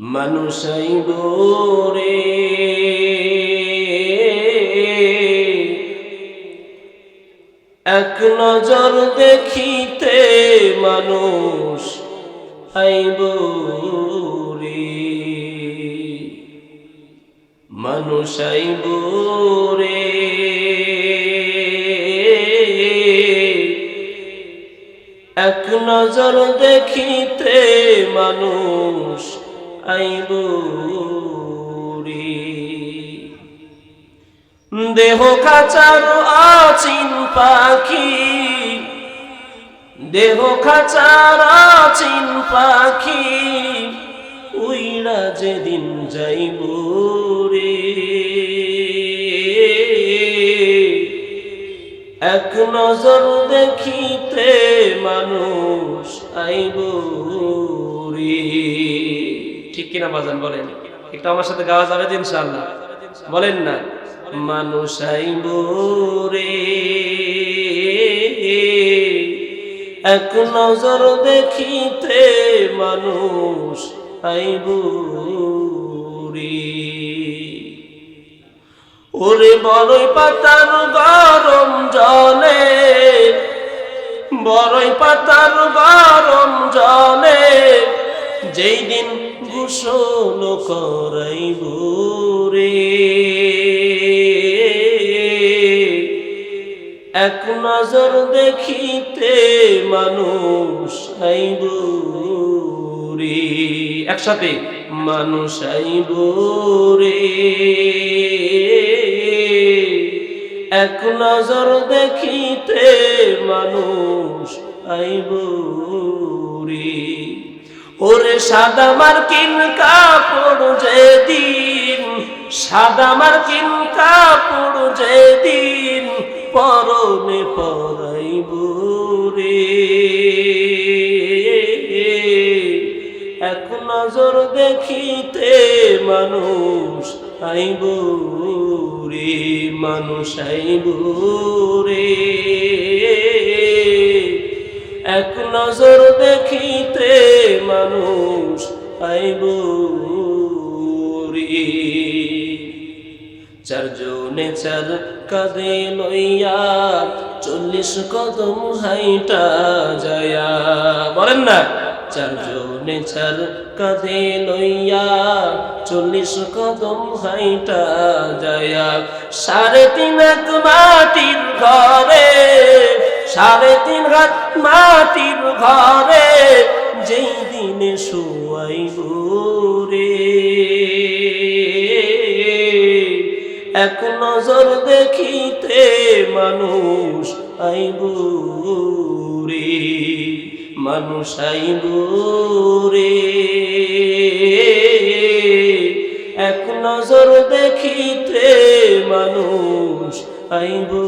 মানুষ আইব রে এক নজর দেখিতে মানুষ আইব রে মানুষ আইব রে এক নজর দেখিতে মানুষ আইব রে দেহ খাচার আচিন পাখি। দেহ খাচার আচিন পাখি। উইরা যেদিন যাইব রে এক নজর দেখিতে মানুষ আইব কিনা বাজান বলেন? একটু আমার সাথে গাওয়া যাবে তো ইনশাআল্লাহ। বলেন না। মানুষ আইব রে এক নজর দেখিতে মানুষ আইব রে ওরে বড়ই পাতার গরম জলে, বড়ই পাতার গরম জলে, যেই দিন গোসল করাইব রে এক নজর দেখিতে মানুষ আইব রে একসাথে মানুষ আইব রে এক নজর দেখিতে মানুষ আইব রে ওরে সাদা মার্কিন কাপড় যেদিন, সাদা মার্কিন কাপড় যেদিন পরনে পরাইব রে। এক নজর দেখিতে মানুষ আইব রে, মানুষ আইব রে। এক নজর দেখিতে মানুষ আইব রে চারজনে চার কাঁধে লইয়া চল্লিশ কদম হাইটা যায়া। বলেন না চারজনে চার কাঁধে লইয়া চল্লিশ কদম হাইটা যায়া। সাড়ে তিন হাত মাটির ঘরে সাড়ে তিন হাত মাটির ঘরে, যেই দিনে শুয়াইব রে এক নজর দেখিতে মানুষ আইব রে মানুষ আইব রে এক নজর দেখিতে মানুষ আইবুরে।